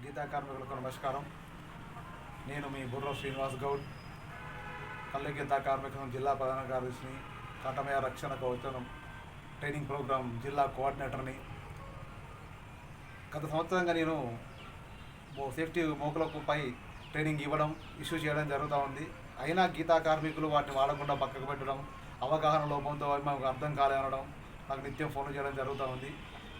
గీతా కార్మికులకు నమస్కారం. నేను మీ బుర్ర శ్రీనివాస్ గౌడ్. పల్లె గీతా కార్మిక జిల్లా ప్రధాన కార్యదర్శిని కటమయ రక్షణ కవచనం ట్రైనింగ్ ప్రోగ్రాం జిల్లా కోఆర్డినేటర్ని. గత సంవత్సరంగా నేను సేఫ్టీ మోకులకుపై ట్రైనింగ్ ఇవ్వడం ఇష్యూ చేయడం జరుగుతూ ఉంది. అయినా గీతా కార్మికులు వాటిని వాడకుండా పక్కకు పెట్టడం అవగాహన లోపంతో మాకు అర్థం కాలేనడం నాకు నిత్యం ఫోన్ చేయడం జరుగుతూ ఉంది.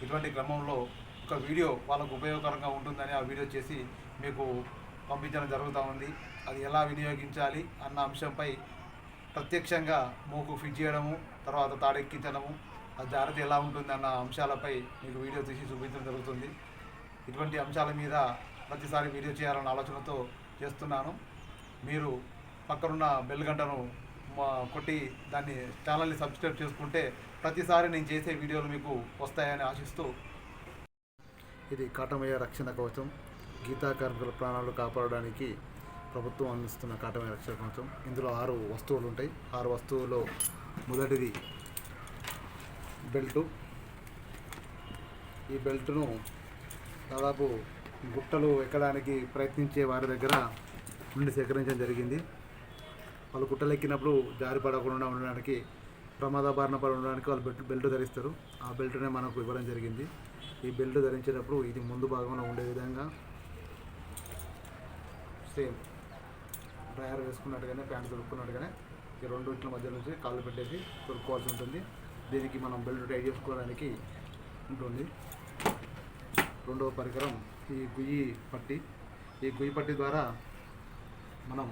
ఇటువంటి క్రమంలో ఒక వీడియో వాళ్ళకు ఉపయోగకరంగా ఉంటుందని ఆ వీడియో చేసి మీకు పంపించడం జరుగుతూ ఉంది. అది ఎలా వినియోగించాలి అన్న అంశంపై ప్రత్యక్షంగా మూకు ఫిట్ చేయడము తర్వాత తాడెక్కించడము ఆ జాగ్రత్త ఎలా ఉంటుంది అన్న అంశాలపై మీకు వీడియో తీసి చూపించడం జరుగుతుంది. ఇటువంటి అంశాల మీద ప్రతిసారి వీడియో చేయాలన్న ఆలోచనతో చేస్తున్నాను. మీరు పక్కనున్న బెల్ గంటను మా కొట్టి దాన్ని ఛానల్ని సబ్స్క్రైబ్ చేసుకుంటే ప్రతిసారి నేను చేసే వీడియోలు మీకు వస్తాయని ఆశిస్తూ ఇది కాటమయ్య రక్షణ కవచం. గీతా కార్మికుల ప్రాణాలు కాపాడడానికి ప్రభుత్వం అందిస్తున్న కాటమయ్య రక్షణ కవచం. ఇందులో ఆరు వస్తువులు ఉంటాయి. ఆరు వస్తువుల్లో మొదటిది బెల్టు. ఈ బెల్టును దాదాపు గుట్టలు ఎక్కడానికి ప్రయత్నించే వారి దగ్గర నుండి సేకరించడం జరిగింది. వాళ్ళు గుట్టలు ఎక్కినప్పుడు జారి పడకుండా ఉండడానికి ప్రమాద బారిన పడి ఉండడానికి వాళ్ళు బెల్ట్ బెల్ట్ ధరిస్తారు. ఆ బెల్ట్నే మనకు ఇవ్వడం జరిగింది. ఈ బెల్ట్ ధరించేటప్పుడు ఇది ముందు భాగంలో ఉండే విధంగా సేమ్ డ్రయర్ వేసుకున్నట్టుగానే ప్యాంట్ దొరుకున్నట్టుగానే ఈ రెండు ఇంట్ల మధ్య నుంచి కాళ్ళు పెట్టేసి దొరుకోవాల్సి ఉంటుంది. దీనికి మనం బెల్ట్ టైట్ చేసుకోవడానికి ఉంటుంది. రెండవ పరికరం ఈ గుయ్యి పట్టి. ఈ గుయ్యి పట్టి ద్వారా మనం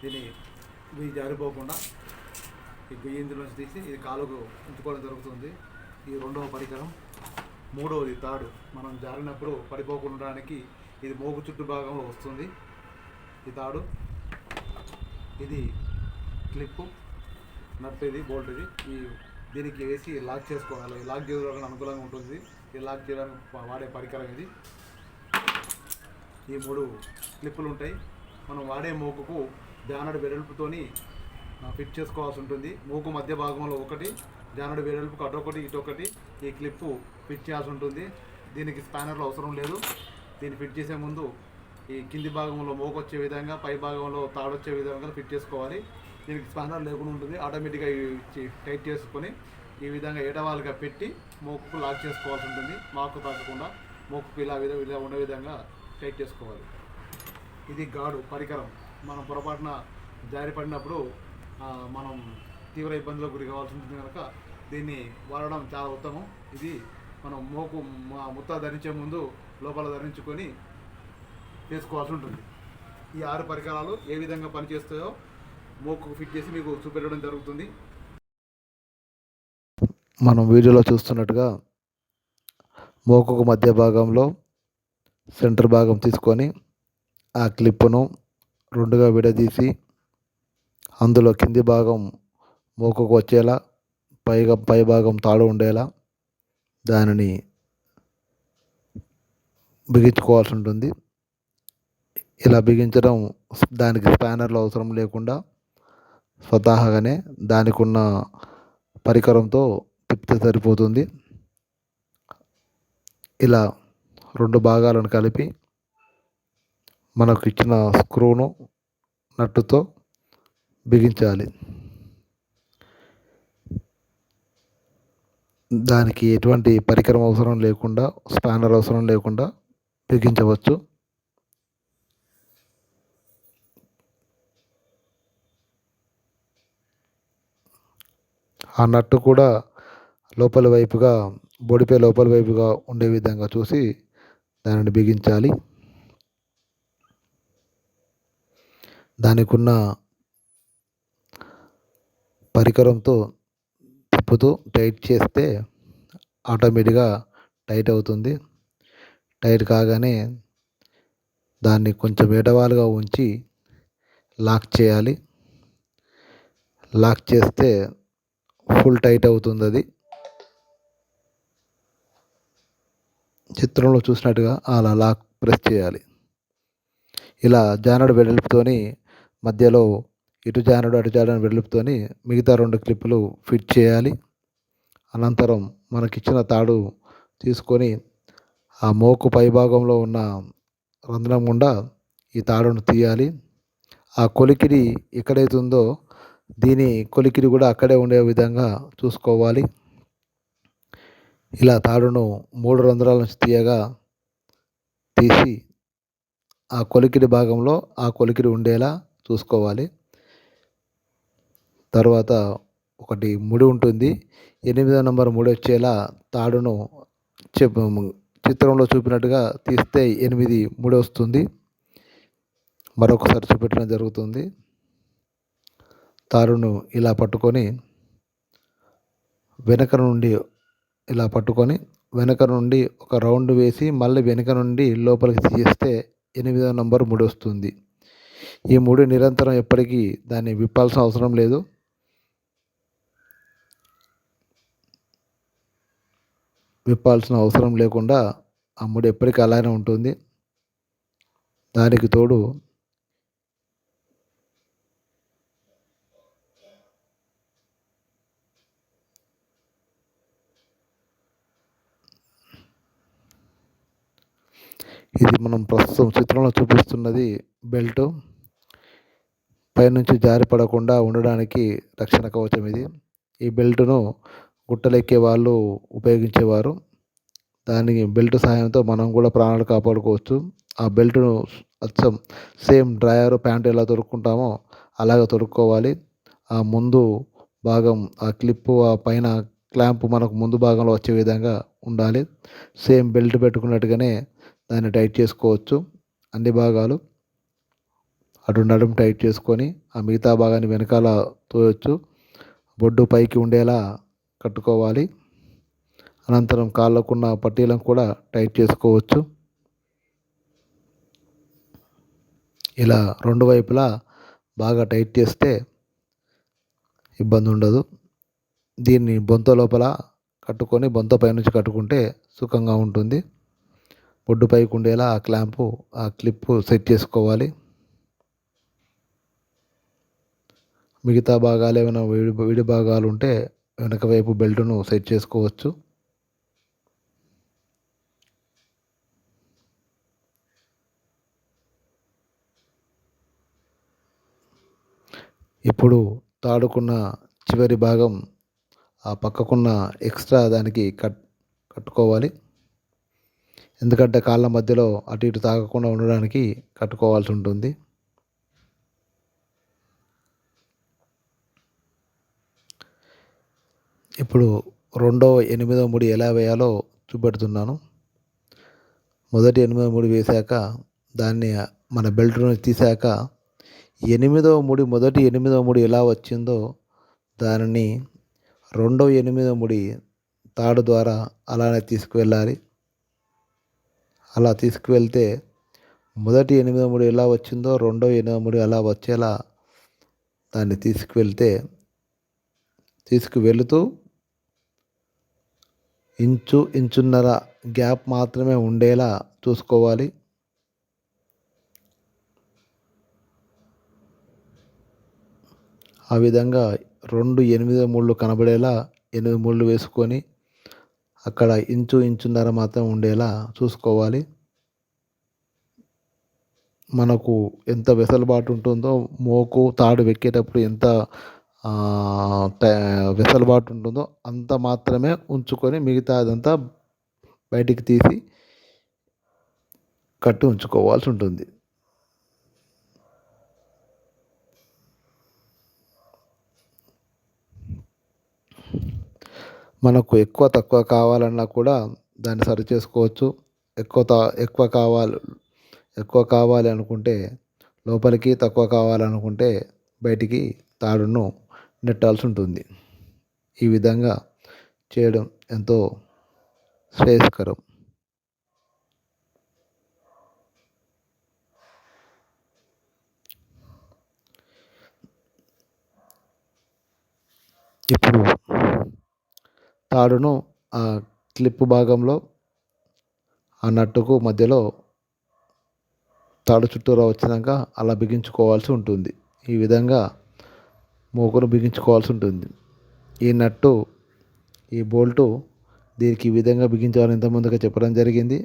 దీన్ని గుయ్యి జారిపోకుండా ఈ గుయ్యి ఇందులోంచి తీసి ఇది కాలుకు ఉంచుకోవడం జరుగుతుంది. ఈ రెండవ పరికరం మూడవది తాడు. మనం జారినప్పుడు పడిపోకుండా ఇది మోగు చుట్టు భాగంలో వస్తుంది. ఈ తాడు ఇది క్లిప్పు నట్ ఇది బోల్ట్ ఇది ఈ దీనికి వేసి లాక్ చేసుకోవాలి. లాక్ చేయడానికి అనుకూలంగా ఉంటుంది. ఈ లాక్ చేయడానికి వాడే పరికరం ఇది. ఈ మూడు క్లిప్పులు ఉంటాయి. మనం వాడే మోకుకు జానడు వెడల్పుతోని ఫిట్ చేసుకోవాల్సి ఉంటుంది. మూకు మధ్య భాగంలో ఒకటి జానడు వెడల్పుకు అటొకటి ఇటొకటి. ఈ క్లిప్పు ఫిట్ చేయాల్సి ఉంటుంది. దీనికి స్పానర్లు అవసరం లేదు. దీన్ని ఫిట్ చేసే ముందు ఈ కింది భాగంలో మోకొచ్చే వచ్చే విధంగా పై భాగంలో తాడొచ్చే విధంగా ఫిట్ చేసుకోవాలి. దీనికి స్పానర్ లేకుండా ఉంటుంది. ఆటోమేటిక్గా ఇచ్చి టైట్ చేసుకొని ఈ విధంగా ఏటవాలుగా పెట్టి మోకుకు లాక్ చేసుకోవాల్సి ఉంటుంది. మాకు తాకకుండా మోకుకు ఇలా విధ ఇలా ఉండే విధంగా టైట్ చేసుకోవాలి. ఇది గాడు పరికరం. మనం పొరపాటున జారిపడినప్పుడు మనం తీవ్ర ఇబ్బందులకు గురి కావాల్సి ఉంటుంది కనుక దీన్ని వాడడం చాలా ఉత్తమం. ఇది మనం మోకు మా ముత్త ధరించే ముందు లోపల ధరించుకొని చేసుకోవాల్సి ఉంటుంది. ఈ ఆరు పరికరాలు ఏ విధంగా పనిచేస్తాయో మోకు ఫిట్ చేసి మీకు చూపెట్టడం జరుగుతుంది. మనం వీడియోలో చూస్తున్నట్టుగా మోకుకు మధ్య భాగంలో సెంటర్ భాగం తీసుకొని ఆ క్లిప్పును రెండుగా విడదీసి అందులో కింది భాగం మోకుకు వచ్చేలా పైగా పై భాగం తాడు ఉండేలా దానిని బిగించుకోవాల్సి ఉంటుంది. ఇలా బిగించడం దానికి స్పానర్లు అవసరం లేకుండా స్వతహాగానే దానికి ఉన్న పరికరంతో తిప్పితే సరిపోతుంది. ఇలా రెండు భాగాలను కలిపి మనకు ఇచ్చిన స్క్రూను నట్టుతో బిగించాలి. దానికి ఎటువంటి పరికరం అవసరం లేకుండా స్పానర్ అవసరం లేకుండా బిగించవచ్చు. ఆ నట్టు కూడా లోపలి వైపుగా బొడిపే లోపలి వైపుగా ఉండే విధంగా చూసి దానిని బిగించాలి. దానికి ఉన్న పరికరంతో తిప్పుతూ టైట్ చేస్తే ఆటోమేటిక్గా టైట్ అవుతుంది. టైట్ కాగానే దాన్ని కొంచెం ఏటవాలుగా ఉంచి లాక్ చేయాలి. లాక్ చేస్తే ఫుల్ టైట్ అవుతుంది అది. చిత్రంలో చూసినట్టుగా అలా లాక్ ప్రెస్ చేయాలి. ఇలా జానడు వెడల్పుతోని మధ్యలో ఇటు జానడు అటు జానడు వెడల్పుతోని మిగతా రెండు క్లిప్పులు ఫిట్ చేయాలి. అనంతరం మనకిచ్చిన తాడు తీసుకొని ఆ మోకు పైభాగంలో ఉన్న రంధ్రం గుండా ఈ తాడును తీయాలి. ఆ కొలికిడి ఎక్కడైతే ఉందో దీని కొలికిడి కూడా అక్కడే ఉండే విధంగా చూసుకోవాలి. ఇలా తాడును మూడు రంధ్రాల నుంచి తీయగా తీసి ఆ కొలికిడి భాగంలో ఆ కొలికిడి ఉండేలా చూసుకోవాలి. తర్వాత ఒకటి ముడి ఉంటుంది. ఎనిమిదో నెంబర్ ముడి వచ్చేలా తాడును చెప్ చిత్రంలో చూపినట్టుగా తీస్తే ఎనిమిది ముడి వస్తుంది. మరొకసారి చూపెట్టడం జరుగుతుంది. తాడును ఇలా పట్టుకొని వెనక నుండి ఇలా పట్టుకొని వెనక నుండి ఒక రౌండ్ వేసి మళ్ళీ వెనక నుండి లోపలికి తీస్తే ఎనిమిదో నంబర్ ముడి వస్తుంది. ఈ ముడి నిరంతరం ఎప్పటికీ దాన్ని విప్పాల్సిన అవసరం లేదు. విప్పాల్సిన అవసరం లేకుండా ఆ ముడి ఎప్పటికీ అలానే ఉంటుంది. దానికి తోడు ఇది మనం ప్రస్తుతం చిత్రంలో చూపిస్తున్నది బెల్ట్. పైనుంచి జారి పడకుండా ఉండడానికి రక్షణ కవచం ఇది. ఈ బెల్ట్ను గుట్టలెక్కే వాళ్ళు ఉపయోగించేవారు. దాని బెల్ట్ సహాయంతో మనం కూడా ప్రాణాలు కాపాడుకోవచ్చు. ఆ బెల్ట్ను అచ్చం సేమ్ డ్రాయర్ ప్యాంట్ ఎలా తొడుక్కుంటామో అలాగే తొడుక్కోవాలి ఆ ముందు భాగం ఆ క్లిప్పు ఆ పైన క్లాంప్ మనకు ముందు భాగంలో వచ్చే విధంగా ఉండాలి. సేమ్ బెల్ట్ పెట్టుకున్నట్టుగానే దాన్ని టైట్ చేసుకోవచ్చు అన్ని భాగాలు. అటు నడుం టైట్ చేసుకొని ఆ మిగతా భాగాన్ని వెనకాల తోయొచ్చు. బొడ్డు పైకి ఉండేలా కట్టుకోవాలి. అనంతరం కాళ్ళకున్న పట్టీలను కూడా టైట్ చేసుకోవచ్చు. ఇలా రెండు వైపులా బాగా టైట్ చేస్తే ఇబ్బంది ఉండదు దీన్ని బొంత లోపల కట్టుకొని బొంత పైనుంచి కట్టుకుంటే సుఖంగా ఉంటుంది. బొడ్డు పైకి ఉండేలా ఆ క్లాంపు ఆ క్లిప్ సెట్ చేసుకోవాలి. మిగతా భాగాలు ఏమైనా విడి విడి భాగాలు ఉంటే వెనక వైపు బెల్ట్ను సెట్ చేసుకోవచ్చు. ఇప్పుడు తాడుకున్న చివరి భాగం ఆ పక్కకున్న ఎక్స్ట్రా దానికి కట్ కట్టుకోవాలి. ఎందుకంటే కాళ్ళ మధ్యలో అటు ఇటు తాగకుండా ఉండడానికి కట్టుకోవాల్సి ఉంటుంది. ఇప్పుడు రెండో ఎనిమిదో ముడి ఎలా వేయాలో చూపెడుతున్నాను. మొదటి ఎనిమిదో ముడి వేశాక దాన్ని మన బెల్ట్ నుంచి తీసాక ఎనిమిదో ముడి మొదటి ఎనిమిదో ముడి ఎలా వచ్చిందో దానిని రెండో ఎనిమిదో ముడి తాడు ద్వారా అలానే తీసుకువెళ్ళాలి. అలా తీసుకువెళ్తే మొదటి ఎనిమిదో ముడి ఎలా వచ్చిందో రెండో ఎనిమిదో ముడి అలా వచ్చేలా దాన్ని తీసుకువెళ్తే తీసుకువెళుతూ ఇంచు ఇంచున్నర గ్యాప్ మాత్రమే ఉండేలా చూసుకోవాలి. ఆ విధంగా రెండు ఎనిమిది ముళ్ళు కనబడేలా ఎనిమిది ముళ్ళు వేసుకొని అక్కడ ఇంచు ఇంచున్నర మాత్రం ఉండేలా చూసుకోవాలి. మనకు ఎంత వెసలుబాటు ఉంటుందో మోకు తాడు వెక్కేటప్పుడు ఎంత వెసలుబాటు ఉంటుందో అంత మాత్రమే ఉంచుకొని మిగతా అదంతా బయటికి తీసి కట్టి ఉంచుకోవాల్సి ఉంటుంది. మనకు ఎక్కువ తక్కువ కావాలన్నా కూడా దాన్ని సరి చేసుకోవచ్చు. ఎక్కువ తా ఎక్కువ కావాలి ఎక్కువ కావాలి అనుకుంటే లోపలికి తక్కువ కావాలనుకుంటే బయటికి తాడును నెట్టాల్సి ఉంటుంది ఈ విధంగా చేయడం ఎంతో శ్రేయస్కరం. ఇప్పుడు తాడును ఆ క్లిప్ భాగంలో ఆ నట్టుకు మధ్యలో తాడు చుట్టూరా వచ్చినాక అలా బిగించుకోవాల్సి ఉంటుంది. ఈ విధంగా మోకును బిగించుకోవాల్సి ఉంటుంది. ఈ నట్టు ఈ బోల్టు దీనికి ఈ విధంగా బిగించాలని ఇంతకుముందుగా చెప్పడం జరిగింది.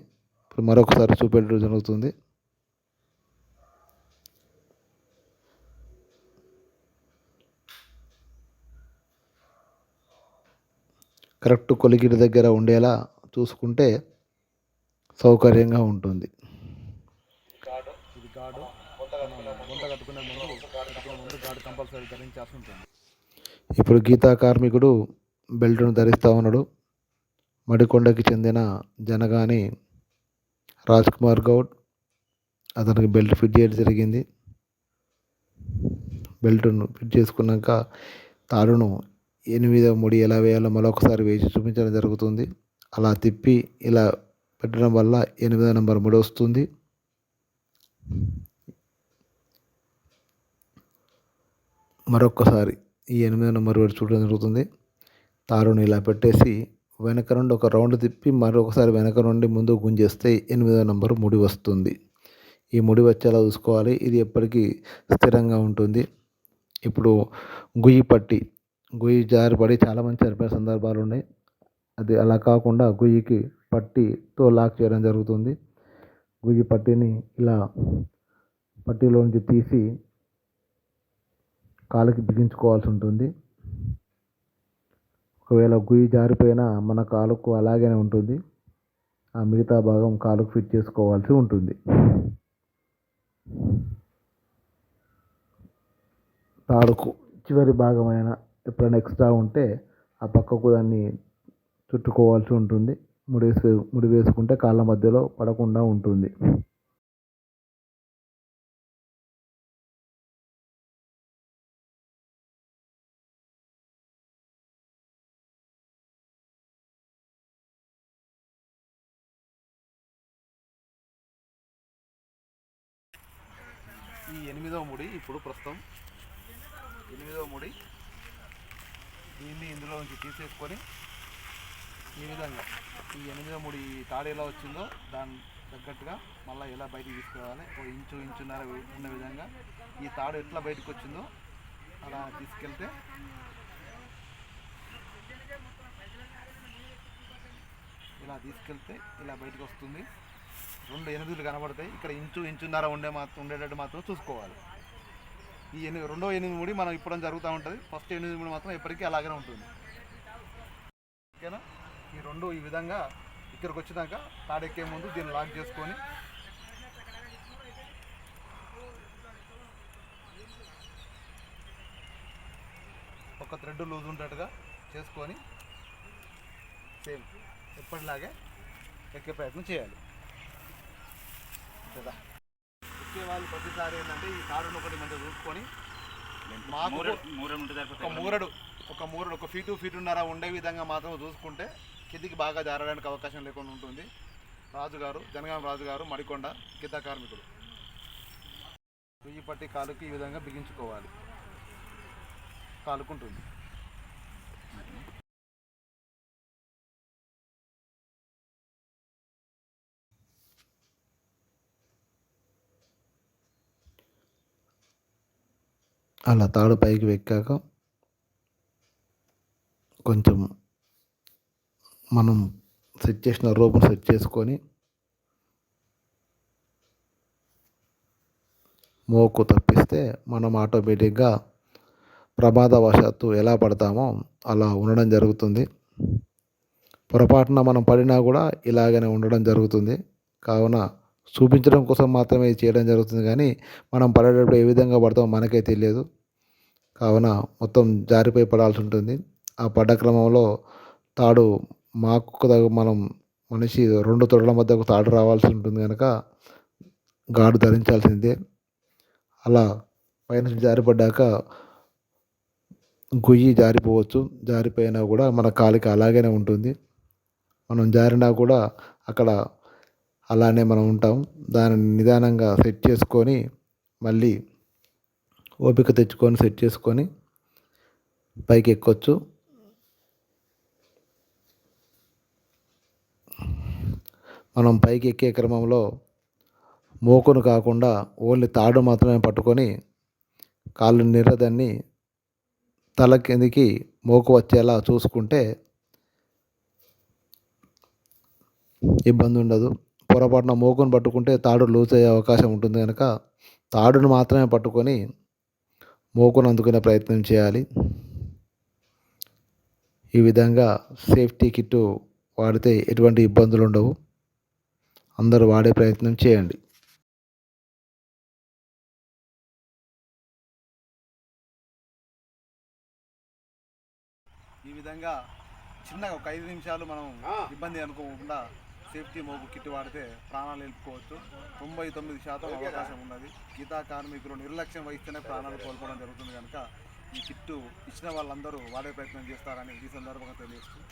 ఇప్పుడు మరొకసారి చూపెట్టడం జరుగుతుంది. కరెక్ట్ కొలిగిడి దగ్గర ఉండేలా చూసుకుంటే సౌకర్యంగా ఉంటుంది ఇది గాడు గుంట కట్టుకునే ముందు కట్టుకునే ముందు గాడు కంపల్సరీ ధరించాల్సి ఉంటుంది. ఇప్పుడు గీతా కార్మికుడు బెల్ట్ను ధరిస్తూ ఉన్నాడు. మడికొండకి చెందిన జనగాని రాజ్ కుమార్ గౌడ్ అతనికి బెల్ట్ ఫిట్ చేయడం జరిగింది. బెల్ట్ను ఫిట్ చేసుకున్నాక తాడును ఎనిమిదో ముడి ఎలా వేయాలో మరొకసారి వేసి చూపించడం జరుగుతుంది. అలా తిప్పి ఇలా పెట్టడం వల్ల ఎనిమిదో నెంబర్ ముడి వస్తుంది. మరొక్కసారి ఈ ఎనిమిదో నెంబర్ వేడి చూడడం జరుగుతుంది. తారుని ఇలా పెట్టేసి వెనక నుండి ఒక రౌండ్ తిప్పి మరొకసారి వెనక నుండి ముందు గుంజేస్తే ఎనిమిదో నెంబర్ ముడి వస్తుంది. ఈ ముడి వచ్చేలా చూసుకోవాలి. ఇది ఎప్పటికీ స్థిరంగా ఉంటుంది. ఇప్పుడు గుయ్యి పట్టి గుయ్యి జారిపడి చాలామంది చనిపోయిన సందర్భాలు ఉన్నాయి. అది అలా కాకుండా గుయ్యికి పట్టితో లాక్ చేయడం జరుగుతుంది. గుయ్యి పట్టిని ఇలా పట్టిలోంచి తీసి కాలుకి బిగించుకోవాల్సి ఉంటుంది. ఒకవేళ గుయ్యి జారిపోయినా మన కాలుకు అలాగే ఉంటుంది. ఆ మిగతా భాగం కాలుకు ఫిట్ చేసుకోవాల్సి ఉంటుంది. తాడుకు చివరి భాగమైన ఎప్పుడైనా ఎక్స్ట్రా ఉంటే ఆ పక్కకు దాన్ని చుట్టుకోవాల్సి ఉంటుంది. ముడేసి ముడి వేసుకుంటే కాళ్ళ మధ్యలో పడకుండా ఉంటుంది. ఈ ఎనిమిదవ ముడి ఇప్పుడు ప్రస్తుతం. ఎనిమిదవ ముడి. దీన్ని ఇందులో నుంచి తీసేసుకొని ఈ విధంగా ఈ ఎనిమిదవ ముడి తాడు ఎలా వచ్చిందో దాని తగ్గట్టుగా మళ్ళీ ఎలా బయటికి తీసుకురావాలి ఒక ఇంచు ఇంచున్నర ఉన్న విధంగా ఈ తాడు ఎట్లా బయటకు వచ్చిందో అలా తీసుకెళ్తే ఇలా తీసుకెళ్తే ఇలా బయటకు వస్తుంది. రెండు ఎనిమిదిలు కనబడతాయి. ఇక్కడ ఇంచు ఇంచున్నర ఉండే మాత్రం ఉండేటట్టు మాత్రం చూసుకోవాలి. ఈ ఎనిమిది రెండో ఎనిమిది ముడి మనం ఇప్పడం జరుగుతూ ఉంటుంది. ఫస్ట్ ఎనిమిది ముడి మాత్రం ఎప్పటికీ అలాగే ఉంటుంది. ఓకేనా? ఈ రెండు ఈ విధంగా ఇక్కడికి వచ్చినాక తాడెక్కే ముందు దీన్ని లాక్ చేసుకొని ఒక థ్రెడ్ లూజ్ ఉండేట్టుగా చేసుకొని సేమ్ ఎప్పటిలాగే ఎక్కే ప్రయత్నం చేయాలి. కదా. ఎక్కే వాళ్ళు ప్రతిసారి ఏంటంటే ఈ తాడును ఒకటి మంచిగా చూసుకొని మాకు ఒక మూరడు ఒక మూరడు ఒక ఫీటు ఫీటున్నర ఉండే విధంగా మాత్రం చూసుకుంటే కిందికి బాగా జారడానికి అవకాశం లేకుండా ఉంటుంది. రాజుగారు జనగాం రాజుగారు మడికొండ గీత కార్మికుడు పట్టి కాలుకి ఈ విధంగా బిగించుకోవాలి. కాలుకుంటుంది. అలా తాడు పైకి ఎక్కాక కొంచెం మనం సెట్ చేసిన రూపం సెట్ చేసుకొని మోకు తప్పిస్తే మనం ఆటోమేటిక్గా ప్రమాదవశాత్తు ఎలా పడతామో అలా ఉండడం జరుగుతుంది. పొరపాటున మనం పడినా కూడా ఇలాగనే ఉండడం జరుగుతుంది. కావున చూపించడం కోసం మాత్రమే చేయడం జరుగుతుంది కానీ మనం పడేటప్పుడు ఏ విధంగా పడతామో మనకే తెలియదు. కావున మొత్తం జారిపోయి పడాల్సి ఉంటుంది ఆ పడ్డ క్రమంలో తాడు మాకు మనం మనిషి రెండు తొడల మధ్యకు తాడు రావాల్సి ఉంటుంది కనుక గాడు ధరించాల్సిందే. అలా పైన జారిపడ్డాక గుయ్యి జారిపోవచ్చు. జారిపోయినా కూడా మన కాలికి అలాగనే ఉంటుంది. మనం జారినా కూడా అక్కడ అలానే మనం ఉంటాం. దానిని నిదానంగా సెట్ చేసుకొని మళ్ళీ ఓపిక తెచ్చుకొని సెట్ చేసుకొని పైకి ఎక్కొచ్చు. మనం పైకి ఎక్కే క్రమంలో మోకును కాకుండా ఓన్లీ తాడు మాత్రమే పట్టుకొని కాళ్ళు నిరదాన్ని తల కిందికి మోకు వచ్చేలా చూసుకుంటే ఇబ్బంది ఉండదు. పొరపాటున మోకును పట్టుకుంటే తాడు లూజ్ అయ్యే అవకాశం ఉంటుంది కనుక తాడును మాత్రమే పట్టుకొని మోకును అందుకునే ప్రయత్నం చేయాలి. ఈ విధంగా సేఫ్టీ కిట్ వాడితే ఎటువంటి ఇబ్బందులు ఉండవు. అందరూ వాడే ప్రయత్నం చేయండి. ఈ విధంగా చిన్నగా ఒక ఐదు నిమిషాలు మనం ఇబ్బంది అనుకోకుండా సేఫ్టీ మోగు కిట్ వాడితే ప్రాణాలు నిలుపుకోవచ్చు. తొంభై తొమ్మిది శాతం అవకాశం ఉన్నది. గీతా కార్మికులు నిర్లక్ష్యం వహిస్తేనే ప్రాణాలు కోల్పోవడం జరుగుతుంది కనుక ఈ కిట్టు ఇచ్చిన వాళ్ళందరూ వాడే ప్రయత్నం చేస్తారని ఈ సందర్భంగా తెలియజేస్తుంది